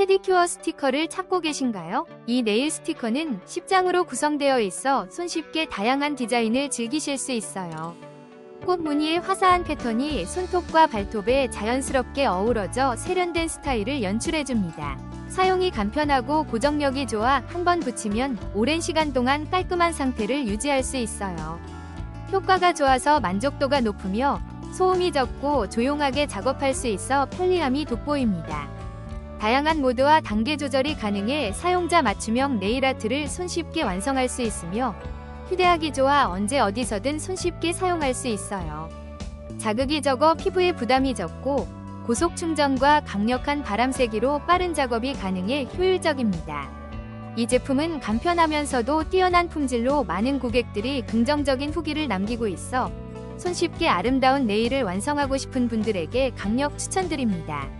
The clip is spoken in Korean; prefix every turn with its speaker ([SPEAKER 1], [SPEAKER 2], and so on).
[SPEAKER 1] 페디큐어 스티커를 찾고 계신가요? 이 네일 스티커는 10장으로 구성되어 있어 손쉽게 다양한 디자인을 즐기실 수 있어요. 꽃 무늬의 화사한 패턴이 손톱과 발톱에 자연스럽게 어우러져 세련된 스타일을 연출해줍니다. 사용이 간편하고 고정력이 좋아 한 번 붙이면 오랜 시간 동안 깔끔한 상태를 유지할 수 있어요. 효과가 좋아서 만족도가 높으며 소음이 적고 조용하게 작업할 수 있어 편리함이 돋보입니다. 다양한 모드와 단계 조절이 가능해 사용자 맞춤형 네일 아트를 손쉽게 완성할 수 있으며 휴대하기 좋아 언제 어디서든 손쉽게 사용할 수 있어요. 자극이 적어 피부에 부담이 적고 고속 충전과 강력한 바람 세기로 빠른 작업이 가능해 효율적입니다. 이 제품은 간편하면서도 뛰어난 품질로 많은 고객들이 긍정적인 후기를 남기고 있어 손쉽게 아름다운 네일을 완성하고 싶은 분들에게 강력 추천드립니다.